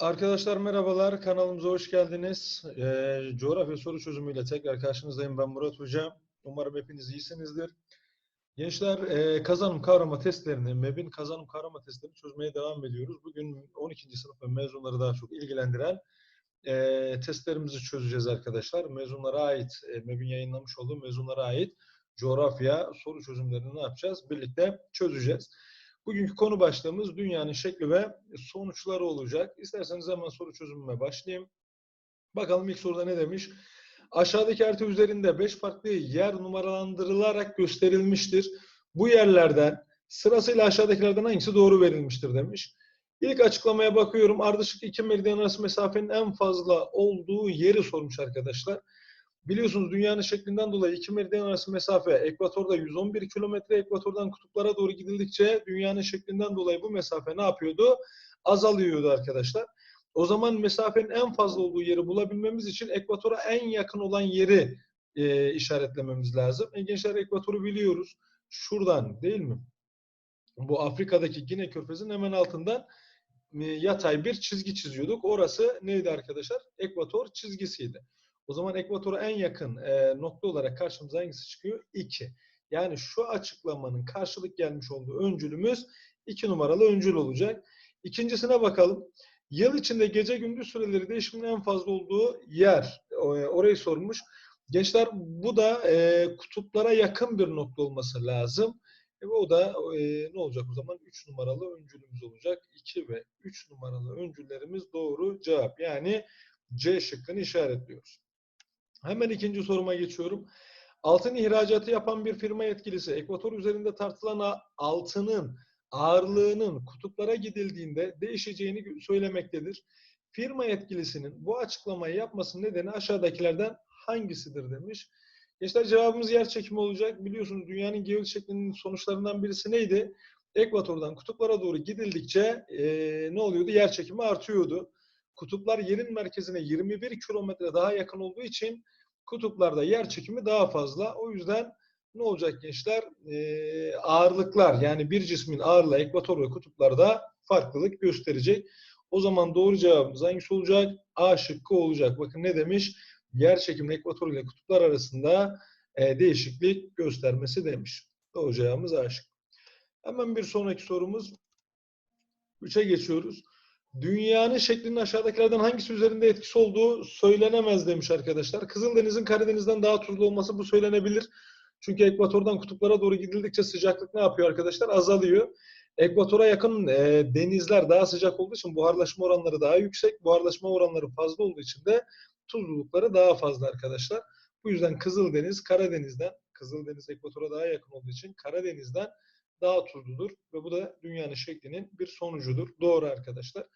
Arkadaşlar merhabalar, kanalımıza hoş geldiniz. Ee, coğrafya soru çözümüyle tekrar karşınızdayım. Ben Murat Hoca. Umarım hepiniz iyisinizdir. Gençler, e, kazanım kavrama testlerini, MEB'in kazanım kavrama testlerini çözmeye devam ediyoruz. Bugün 12. sınıf ve mezunları daha çok ilgilendiren e, testlerimizi çözeceğiz arkadaşlar. Mezunlara ait, e, MEB'in yayınlamış olduğu mezunlara ait coğrafya soru çözümlerini ne yapacağız? Birlikte çözeceğiz. Bugünkü konu başlığımız dünyanın şekli ve sonuçları olacak. İsterseniz hemen soru çözümüne başlayayım. Bakalım ilk soruda ne demiş? Aşağıdaki harita üzerinde 5 farklı yer numaralandırılarak gösterilmiştir. Bu yerlerden sırasıyla aşağıdakilerden hangisi doğru verilmiştir demiş. İlk açıklamaya bakıyorum. Ardışık iki meridyen arası mesafenin en fazla olduğu yeri sormuş arkadaşlar. Biliyorsunuz dünyanın şeklinden dolayı iki meridyen arası mesafe ekvatorda 111 kilometre, ekvatordan kutuplara doğru gidildikçe dünyanın şeklinden dolayı bu mesafe ne yapıyordu? Azalıyordu arkadaşlar. O zaman mesafenin en fazla olduğu yeri bulabilmemiz için ekvatora en yakın olan yeri e, işaretlememiz lazım. E, gençler ekvatoru biliyoruz. Şuradan değil mi? Bu Afrika'daki Gine Körfezi'nin hemen altından e, yatay bir çizgi çiziyorduk. Orası neydi arkadaşlar? Ekvator çizgisiydi. O zaman ekvatora en yakın e, nokta olarak karşımıza hangisi çıkıyor? 2. Yani şu açıklamanın karşılık gelmiş olduğu öncülümüz 2 numaralı öncül olacak. İkincisine bakalım. Yıl içinde gece gündüz süreleri değişiminin en fazla olduğu yer. Orayı sormuş. Gençler bu da e, kutuplara yakın bir nokta olması lazım. E, o da e, ne olacak o zaman? 3 numaralı öncülümüz olacak. 2 ve 3 numaralı öncüllerimiz doğru cevap. Yani C şıkkını işaretliyoruz. Hemen ikinci soruma geçiyorum. Altın ihracatı yapan bir firma yetkilisi ekvator üzerinde tartılan altının ağırlığının kutuplara gidildiğinde değişeceğini söylemektedir. Firma yetkilisinin bu açıklamayı yapmasının nedeni aşağıdakilerden hangisidir demiş. Gençler cevabımız yer çekimi olacak. Biliyorsunuz dünyanın geoid şeklinin sonuçlarından birisi neydi? Ekvatordan kutuplara doğru gidildikçe e, ne oluyordu? Yer çekimi artıyordu. Kutuplar yerin merkezine 21 kilometre daha yakın olduğu için kutuplarda yer çekimi daha fazla. O yüzden ne olacak gençler? Ee, ağırlıklar yani bir cismin ağırlığı ekvator ve kutuplarda farklılık gösterecek. O zaman doğru cevabımız hangisi olacak? A şıkkı olacak. Bakın ne demiş? Yer çekimi ekvator ile kutuplar arasında e, değişiklik göstermesi demiş. Doğru cevabımız A şıkkı. Hemen bir sonraki sorumuz. 3'e geçiyoruz. Dünyanın şeklinin aşağıdakilerden hangisi üzerinde etkisi olduğu söylenemez demiş arkadaşlar. Kızıldeniz'in Karadeniz'den daha tuzlu olması bu söylenebilir. Çünkü ekvatordan kutuplara doğru gidildikçe sıcaklık ne yapıyor arkadaşlar? Azalıyor. Ekvatora yakın e, denizler daha sıcak olduğu için buharlaşma oranları daha yüksek. Buharlaşma oranları fazla olduğu için de tuzlulukları daha fazla arkadaşlar. Bu yüzden Kızıldeniz Karadeniz'den, Kızıldeniz ekvatora daha yakın olduğu için Karadeniz'den daha tuzludur ve bu da dünyanın şeklinin bir sonucudur. Doğru arkadaşlar.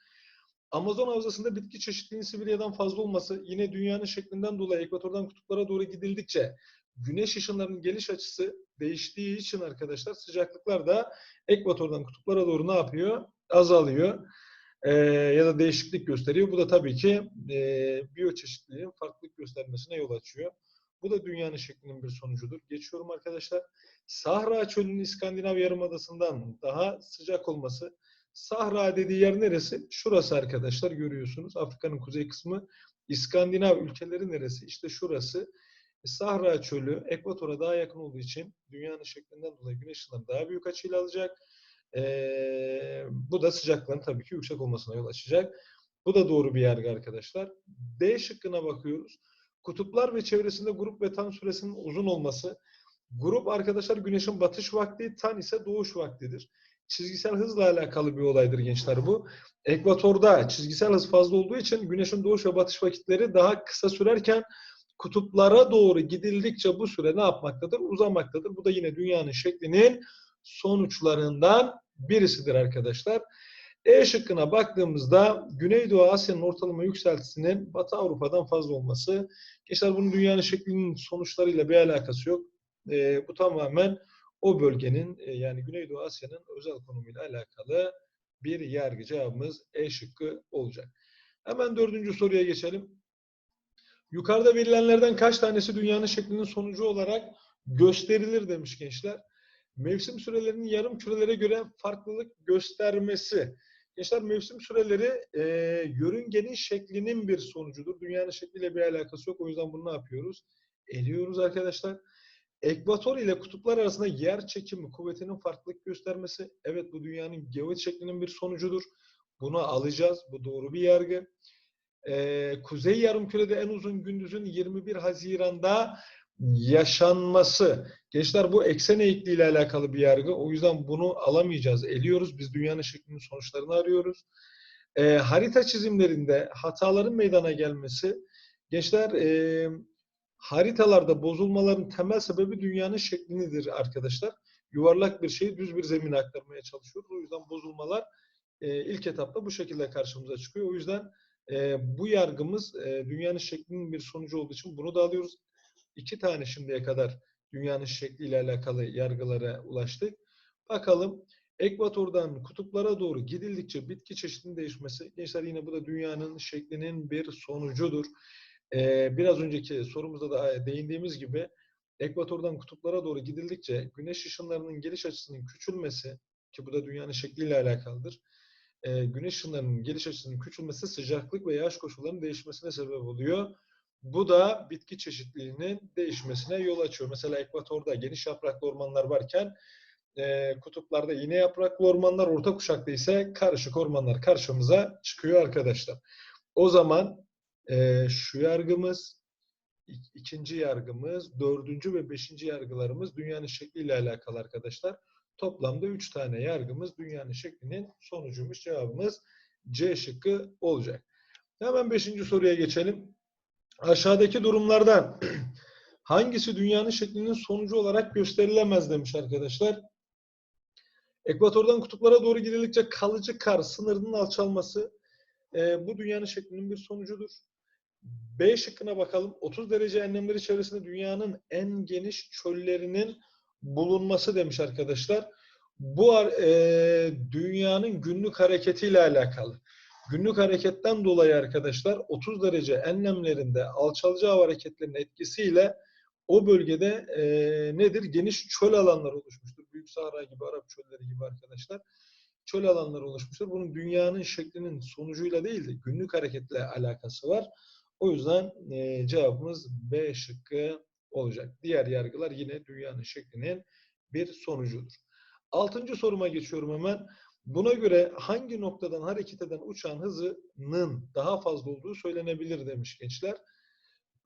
Amazon havzasında bitki çeşitliliğinin Sibirya'dan fazla olması yine dünyanın şeklinden dolayı ekvatordan kutuplara doğru gidildikçe güneş ışınlarının geliş açısı değiştiği için arkadaşlar sıcaklıklar da ekvatordan kutuplara doğru ne yapıyor? Azalıyor. Ee, ya da değişiklik gösteriyor. Bu da tabii ki e, biyoçeşitliliğin farklılık göstermesine yol açıyor. Bu da dünyanın şeklinin bir sonucudur. Geçiyorum arkadaşlar. Sahra çölünün İskandinav Yarımadası'ndan daha sıcak olması. Sahra dediği yer neresi? Şurası arkadaşlar görüyorsunuz. Afrika'nın kuzey kısmı. İskandinav ülkeleri neresi? İşte şurası. Sahra çölü ekvatora daha yakın olduğu için dünyanın şeklinden dolayı güneş ışınları daha büyük açıyla alacak. Ee, bu da sıcaklığın tabii ki yüksek olmasına yol açacak. Bu da doğru bir yargı arkadaşlar. D şıkkına bakıyoruz. Kutuplar ve çevresinde grup ve tan süresinin uzun olması. Grup arkadaşlar güneşin batış vakti, tan ise doğuş vaktidir. Çizgisel hızla alakalı bir olaydır gençler bu. Ekvatorda çizgisel hız fazla olduğu için güneşin doğuş ve batış vakitleri daha kısa sürerken kutuplara doğru gidildikçe bu süre ne yapmaktadır? Uzamaktadır. Bu da yine dünyanın şeklinin sonuçlarından birisidir arkadaşlar. E şıkkına baktığımızda Güneydoğu Asya'nın ortalama yükseltisinin Batı Avrupa'dan fazla olması. Gençler bunun dünyanın şeklinin sonuçlarıyla bir alakası yok. E, bu tamamen o bölgenin e, yani Güneydoğu Asya'nın özel konumuyla alakalı bir yargı cevabımız E şıkkı olacak. Hemen dördüncü soruya geçelim. Yukarıda verilenlerden kaç tanesi dünyanın şeklinin sonucu olarak gösterilir demiş gençler. Mevsim sürelerinin yarım kürelere göre farklılık göstermesi. Gençler mevsim süreleri e, yörüngenin şeklinin bir sonucudur. Dünyanın şekliyle bir alakası yok. O yüzden bunu ne yapıyoruz? Eliyoruz arkadaşlar. Ekvator ile kutuplar arasında yer çekimi kuvvetinin farklılık göstermesi. Evet bu dünyanın geoid şeklinin bir sonucudur. Bunu alacağız. Bu doğru bir yargı. Ee, Kuzey Yarımküre'de en uzun gündüzün 21 Haziran'da yaşanması. Gençler bu eksen eğikliği ile alakalı bir yargı. O yüzden bunu alamayacağız. Eliyoruz. Biz dünyanın şeklinin sonuçlarını arıyoruz. Ee, harita çizimlerinde hataların meydana gelmesi. Gençler e, haritalarda bozulmaların temel sebebi dünyanın şeklidir arkadaşlar. Yuvarlak bir şeyi düz bir zemine aktarmaya çalışıyoruz. O yüzden bozulmalar e, ilk etapta bu şekilde karşımıza çıkıyor. O yüzden e, bu yargımız e, dünyanın şeklinin bir sonucu olduğu için bunu da alıyoruz. İki tane şimdiye kadar dünyanın şekliyle alakalı yargılara ulaştık. Bakalım ekvatordan kutuplara doğru gidildikçe bitki çeşitliliğinin değişmesi. Gençler yine bu da dünyanın şeklinin bir sonucudur. Ee, biraz önceki sorumuzda da değindiğimiz gibi ekvatordan kutuplara doğru gidildikçe güneş ışınlarının geliş açısının küçülmesi ki bu da dünyanın şekliyle alakalıdır. Ee, güneş ışınlarının geliş açısının küçülmesi sıcaklık ve yağış koşullarının değişmesine sebep oluyor. Bu da bitki çeşitliliğinin değişmesine yol açıyor. Mesela ekvatorda geniş yapraklı ormanlar varken e, kutuplarda yine yapraklı ormanlar, orta kuşakta ise karışık ormanlar karşımıza çıkıyor arkadaşlar. O zaman e, şu yargımız, ikinci yargımız, dördüncü ve beşinci yargılarımız dünyanın şekliyle alakalı arkadaşlar. Toplamda üç tane yargımız dünyanın şeklinin sonucuymuş. Cevabımız C şıkkı olacak. Hemen beşinci soruya geçelim. Aşağıdaki durumlardan hangisi dünyanın şeklinin sonucu olarak gösterilemez demiş arkadaşlar. Ekvatordan kutuplara doğru gidildikçe kalıcı kar sınırının alçalması e, bu dünyanın şeklinin bir sonucudur. B şıkkına bakalım. 30 derece enlemleri çevresinde dünyanın en geniş çöllerinin bulunması demiş arkadaşlar. Bu e, dünyanın günlük hareketiyle alakalı. Günlük hareketten dolayı arkadaşlar 30 derece enlemlerinde alçalıcı hava hareketlerinin etkisiyle o bölgede e, nedir? Geniş çöl alanlar oluşmuştur. Büyük Sahra gibi, Arap çölleri gibi arkadaşlar. Çöl alanları oluşmuştur. Bunun dünyanın şeklinin sonucuyla değil de günlük hareketle alakası var. O yüzden e, cevabımız B şıkkı olacak. Diğer yargılar yine dünyanın şeklinin bir sonucudur. Altıncı soruma geçiyorum hemen. Buna göre hangi noktadan hareket eden uçağın hızının daha fazla olduğu söylenebilir demiş gençler.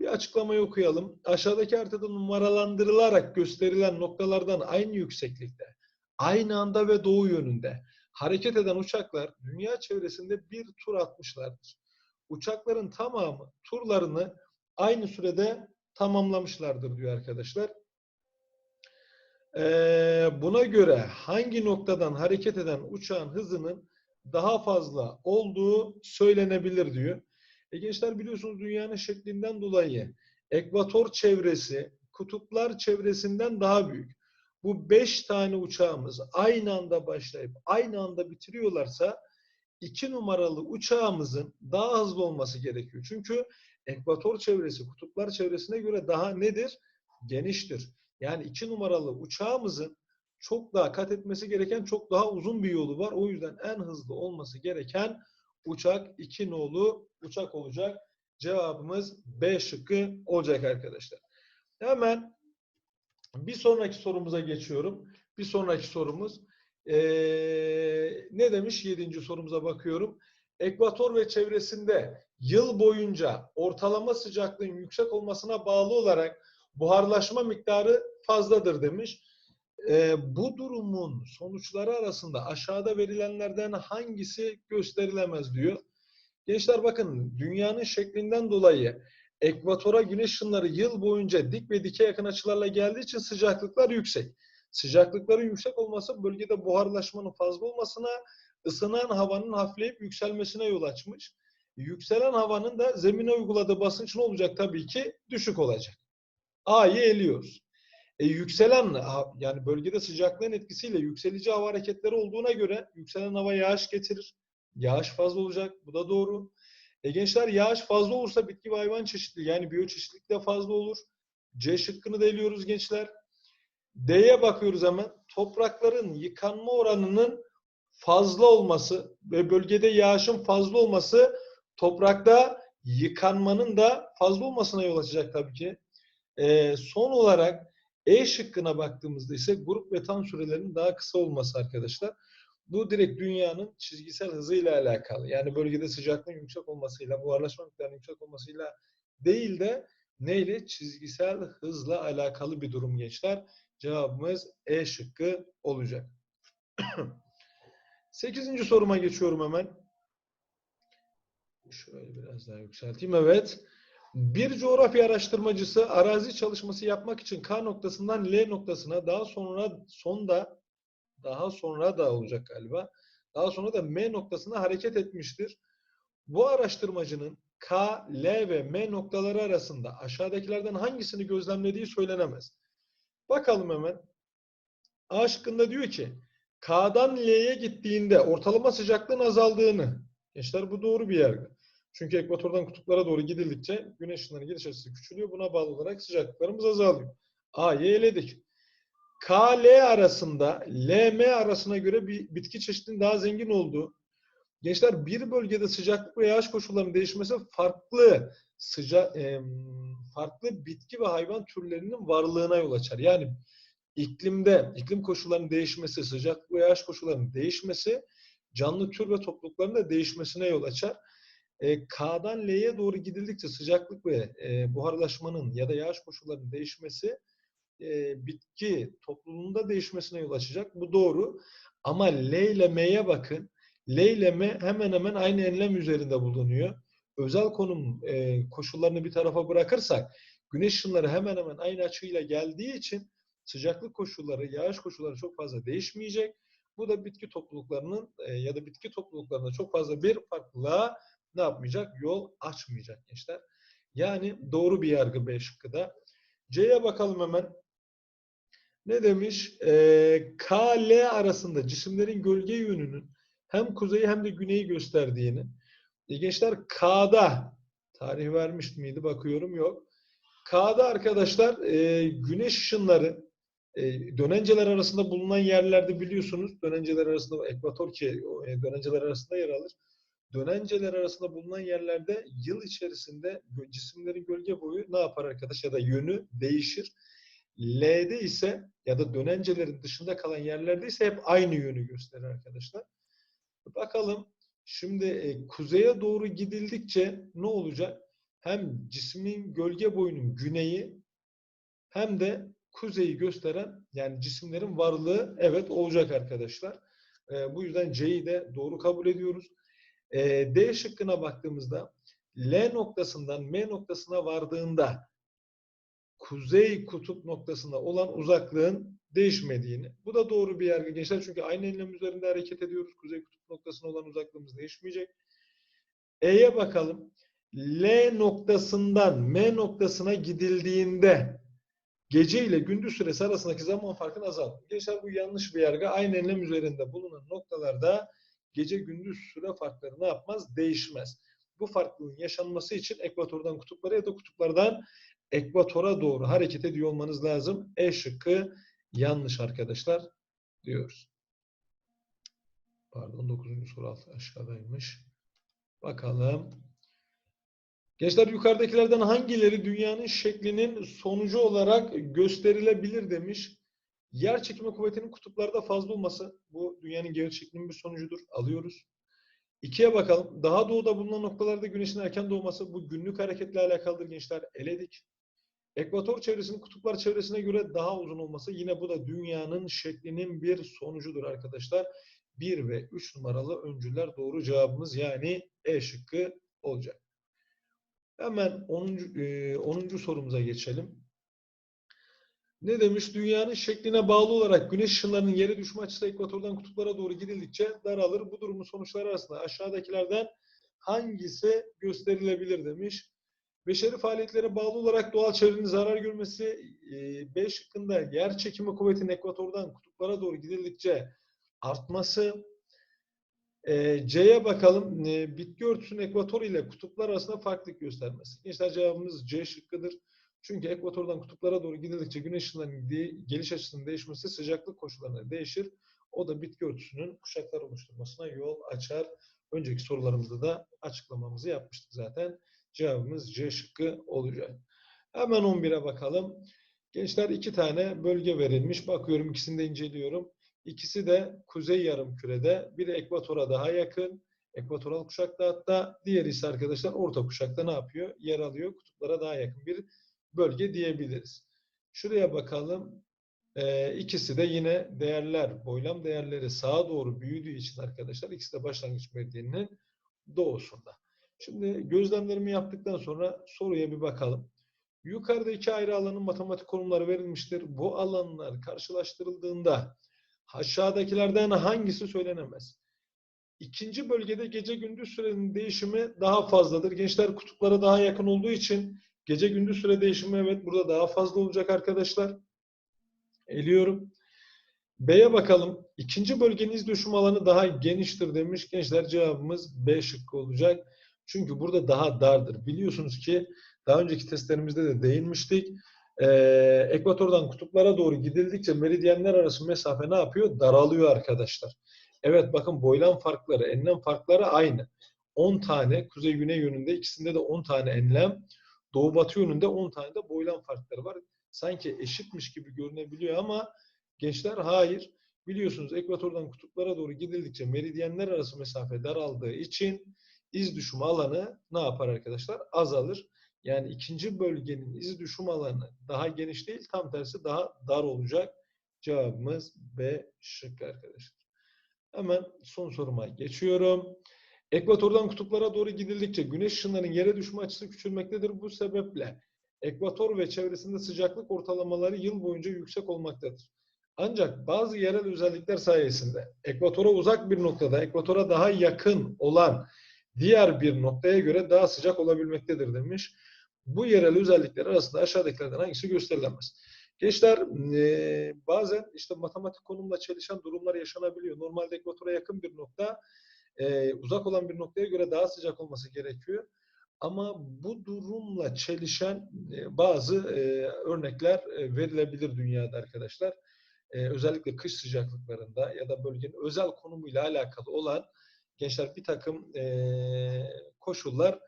Bir açıklamayı okuyalım. Aşağıdaki haritada numaralandırılarak gösterilen noktalardan aynı yükseklikte, aynı anda ve doğu yönünde hareket eden uçaklar dünya çevresinde bir tur atmışlardır. Uçakların tamamı turlarını aynı sürede tamamlamışlardır diyor arkadaşlar. Buna göre hangi noktadan hareket eden uçağın hızının daha fazla olduğu söylenebilir diyor. E gençler biliyorsunuz dünyanın şeklinden dolayı ekvator çevresi kutuplar çevresinden daha büyük. Bu beş tane uçağımız aynı anda başlayıp aynı anda bitiriyorlarsa iki numaralı uçağımızın daha hızlı olması gerekiyor. Çünkü ekvator çevresi kutuplar çevresine göre daha nedir? Geniştir. Yani iki numaralı uçağımızın çok daha kat etmesi gereken çok daha uzun bir yolu var. O yüzden en hızlı olması gereken uçak iki nolu uçak olacak. Cevabımız B şıkkı olacak arkadaşlar. Hemen bir sonraki sorumuza geçiyorum. Bir sonraki sorumuz ee, ne demiş? Yedinci sorumuza bakıyorum. Ekvator ve çevresinde yıl boyunca ortalama sıcaklığın yüksek olmasına bağlı olarak buharlaşma miktarı fazladır demiş. E, bu durumun sonuçları arasında aşağıda verilenlerden hangisi gösterilemez diyor. Gençler bakın dünyanın şeklinden dolayı ekvatora güneş ışınları yıl boyunca dik ve dike yakın açılarla geldiği için sıcaklıklar yüksek. Sıcaklıkların yüksek olması bölgede buharlaşmanın fazla olmasına, ısınan havanın hafifleyip yükselmesine yol açmış. Yükselen havanın da zemine uyguladığı basınç ne olacak tabii ki? Düşük olacak. A'yı eliyoruz. E, yükselen yani bölgede sıcaklığın etkisiyle yükselici hava hareketleri olduğuna göre yükselen hava yağış getirir. Yağış fazla olacak. Bu da doğru. E gençler yağış fazla olursa bitki ve hayvan çeşitliliği yani biyoçeşitlilik de fazla olur. C şıkkını da eliyoruz gençler. D'ye bakıyoruz hemen. Toprakların yıkanma oranının fazla olması ve bölgede yağışın fazla olması toprakta yıkanmanın da fazla olmasına yol açacak tabii ki. Ee, son olarak E şıkkına baktığımızda ise grup ve tam sürelerinin daha kısa olması arkadaşlar. Bu direkt dünyanın çizgisel hızıyla alakalı. Yani bölgede sıcaklığın yüksek olmasıyla, buharlaşma miktarının yüksek olmasıyla değil de neyle? Çizgisel hızla alakalı bir durum gençler. Cevabımız E şıkkı olacak. Sekizinci soruma geçiyorum hemen. Şöyle biraz daha yükselteyim. Evet. Bir coğrafya araştırmacısı arazi çalışması yapmak için K noktasından L noktasına daha sonra sonda daha sonra da olacak galiba. Daha sonra da M noktasına hareket etmiştir. Bu araştırmacının K, L ve M noktaları arasında aşağıdakilerden hangisini gözlemlediği söylenemez. Bakalım hemen. A şıkkında diyor ki K'dan L'ye gittiğinde ortalama sıcaklığın azaldığını. Gençler bu doğru bir yargı. Çünkü ekvatordan kutuplara doğru gidildikçe güneş ışınlarının geliş açısı küçülüyor. Buna bağlı olarak sıcaklıklarımız azalıyor. A'yı eledik. K-L arasında L-M arasına göre bir bitki çeşidinin daha zengin olduğu. Gençler bir bölgede sıcaklık ve yağış koşullarının değişmesi farklı sıcak farklı bitki ve hayvan türlerinin varlığına yol açar. Yani iklimde iklim koşullarının değişmesi, sıcaklık ve yağış koşullarının değişmesi canlı tür ve toplulukların da değişmesine yol açar. E, K'dan L'ye doğru gidildikçe sıcaklık ve e, buharlaşmanın ya da yağış koşullarının değişmesi e, bitki topluluğunda değişmesine yol açacak. Bu doğru. Ama L ile M'ye bakın. L ile M hemen hemen aynı enlem üzerinde bulunuyor. Özel konum e, koşullarını bir tarafa bırakırsak güneş ışınları hemen hemen aynı açıyla geldiği için sıcaklık koşulları, yağış koşulları çok fazla değişmeyecek. Bu da bitki topluluklarının e, ya da bitki topluluklarında çok fazla bir farklılığa ne yapmayacak? Yol açmayacak gençler. Yani doğru bir yargı B şıkkı da. C'ye bakalım hemen. Ne demiş? Ee, K, L arasında cisimlerin gölge yönünün hem kuzeyi hem de güneyi gösterdiğini. E, gençler K'da tarih vermiş miydi? Bakıyorum yok. K'da arkadaşlar e, güneş ışınları e, dönenceler arasında bulunan yerlerde biliyorsunuz dönenceler arasında ekvator ki e, dönenceler arasında yer alır dönenceler arasında bulunan yerlerde yıl içerisinde cisimlerin gölge boyu ne yapar arkadaş ya da yönü değişir. L'de ise ya da dönencelerin dışında kalan yerlerde ise hep aynı yönü gösterir arkadaşlar. Bakalım şimdi e, kuzeye doğru gidildikçe ne olacak? Hem cismin gölge boyunun güneyi hem de kuzeyi gösteren yani cisimlerin varlığı evet olacak arkadaşlar. E, bu yüzden C'yi de doğru kabul ediyoruz. E, D şıkkına baktığımızda L noktasından M noktasına vardığında kuzey kutup noktasında olan uzaklığın değişmediğini. Bu da doğru bir yargı gençler çünkü aynı enlem üzerinde hareket ediyoruz. Kuzey kutup noktasına olan uzaklığımız değişmeyecek. E'ye bakalım. L noktasından M noktasına gidildiğinde gece ile gündüz süresi arasındaki zaman farkını azaltır. Gençler bu yanlış bir yargı. Aynı enlem üzerinde bulunan noktalarda gece gündüz süre farkları ne yapmaz? Değişmez. Bu farklılığın yaşanması için ekvatordan kutuplara ya da kutuplardan ekvatora doğru hareket ediyor olmanız lazım. E şıkkı yanlış arkadaşlar diyoruz. Pardon 9. soru altı aşağıdaymış. Bakalım. Gençler yukarıdakilerden hangileri dünyanın şeklinin sonucu olarak gösterilebilir demiş. Yer çekimi kuvvetinin kutuplarda fazla olması bu dünyanın geri çekiminin bir sonucudur. Alıyoruz. İkiye bakalım. Daha doğuda bulunan noktalarda güneşin erken doğması bu günlük hareketle alakalıdır gençler. Eledik. Ekvator çevresinin kutuplar çevresine göre daha uzun olması yine bu da dünyanın şeklinin bir sonucudur arkadaşlar. 1 ve 3 numaralı öncüler doğru cevabımız yani E şıkkı olacak. Hemen 10. 10. sorumuza geçelim. Ne demiş? Dünyanın şekline bağlı olarak güneş ışınlarının yere düşme açısı ekvatordan kutuplara doğru gidildikçe daralır. Bu durumun sonuçları arasında aşağıdakilerden hangisi gösterilebilir demiş. Beşeri faaliyetlere bağlı olarak doğal çevrenin zarar görmesi B şıkkında yer çekimi kuvvetinin ekvatordan kutuplara doğru gidildikçe artması. C'ye bakalım. Bitki örtüsünün ekvator ile kutuplar arasında farklılık göstermesi. Gençler cevabımız C şıkkıdır. Çünkü ekvatordan kutuplara doğru gidildikçe güneş ışınlarının geliş açısının değişmesi sıcaklık koşullarına değişir. O da bitki örtüsünün kuşaklar oluşturmasına yol açar. Önceki sorularımızda da açıklamamızı yapmıştık zaten. Cevabımız C şıkkı olacak. Hemen 11'e bakalım. Gençler iki tane bölge verilmiş. Bakıyorum ikisini de inceliyorum. İkisi de kuzey yarımkürede. Biri ekvatora daha yakın. Ekvatoral kuşakta hatta. Diğeri ise arkadaşlar orta kuşakta ne yapıyor? Yer alıyor. Kutuplara daha yakın bir bölge diyebiliriz. Şuraya bakalım. Ee, ikisi de yine değerler, boylam değerleri sağa doğru büyüdüğü için arkadaşlar ikisi de başlangıç meridyeninin doğusunda. Şimdi gözlemlerimi yaptıktan sonra soruya bir bakalım. Yukarıda iki ayrı alanın matematik konumları verilmiştir. Bu alanlar karşılaştırıldığında aşağıdakilerden hangisi söylenemez? İkinci bölgede gece gündüz sürenin değişimi daha fazladır. Gençler kutuplara daha yakın olduğu için gece gündüz süre değişimi evet burada daha fazla olacak arkadaşlar. Eliyorum. B'ye bakalım. İkinci bölgenin iz düşüm alanı daha geniştir demiş. Gençler cevabımız B şıkkı olacak. Çünkü burada daha dardır. Biliyorsunuz ki daha önceki testlerimizde de değinmiştik. Ee, ekvatordan kutuplara doğru gidildikçe meridyenler arası mesafe ne yapıyor? Daralıyor arkadaşlar. Evet bakın boylam farkları, enlem farkları aynı. 10 tane kuzey güney yönünde ikisinde de 10 tane enlem. Doğu batı yönünde 10 tane de boylam farkları var. Sanki eşitmiş gibi görünebiliyor ama gençler hayır. Biliyorsunuz ekvatordan kutuplara doğru gidildikçe meridyenler arası mesafe daraldığı için iz düşüm alanı ne yapar arkadaşlar? Azalır. Yani ikinci bölgenin iz düşüm alanı daha geniş değil, tam tersi daha dar olacak. Cevabımız B şık arkadaşlar. Hemen son soruma geçiyorum. Ekvatordan kutuplara doğru gidildikçe güneş ışınlarının yere düşme açısı küçülmektedir. Bu sebeple ekvator ve çevresinde sıcaklık ortalamaları yıl boyunca yüksek olmaktadır. Ancak bazı yerel özellikler sayesinde ekvatora uzak bir noktada ekvatora daha yakın olan diğer bir noktaya göre daha sıcak olabilmektedir demiş. Bu yerel özellikler arasında aşağıdakilerden hangisi gösterilemez? Gençler e, bazen işte matematik konumla çelişen durumlar yaşanabiliyor. Normalde ekvatora yakın bir nokta uzak olan bir noktaya göre daha sıcak olması gerekiyor. Ama bu durumla çelişen bazı örnekler verilebilir dünyada arkadaşlar. Özellikle kış sıcaklıklarında ya da bölgenin özel konumuyla alakalı olan gençler bir takım koşullar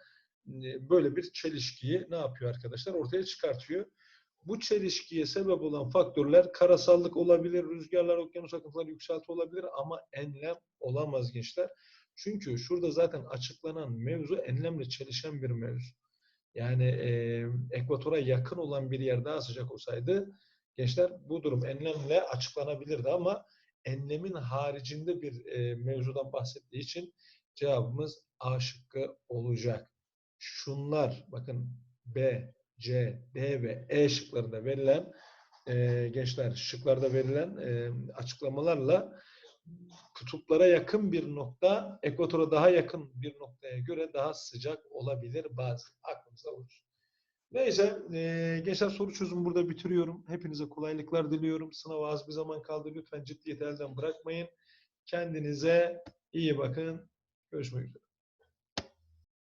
böyle bir çelişkiyi ne yapıyor arkadaşlar? Ortaya çıkartıyor. Bu çelişkiye sebep olan faktörler karasallık olabilir, rüzgarlar, okyanus akıntıları yükselti olabilir ama enlem olamaz gençler. Çünkü şurada zaten açıklanan mevzu enlemle çelişen bir mevzu. Yani e, ekvatora yakın olan bir yer daha sıcak olsaydı gençler bu durum enlemle açıklanabilirdi ama enlemin haricinde bir e, mevzudan bahsettiği için cevabımız A şıkkı olacak. Şunlar bakın B, C, D ve E şıklarında verilen e, gençler şıklarda verilen e, açıklamalarla kutuplara yakın bir nokta, ekvatora daha yakın bir noktaya göre daha sıcak olabilir bazı. Aklımızda olur. Neyse, e, gençler soru çözümü burada bitiriyorum. Hepinize kolaylıklar diliyorum. Sınava az bir zaman kaldı. Lütfen ciddiyeti elden bırakmayın. Kendinize iyi bakın. Görüşmek üzere.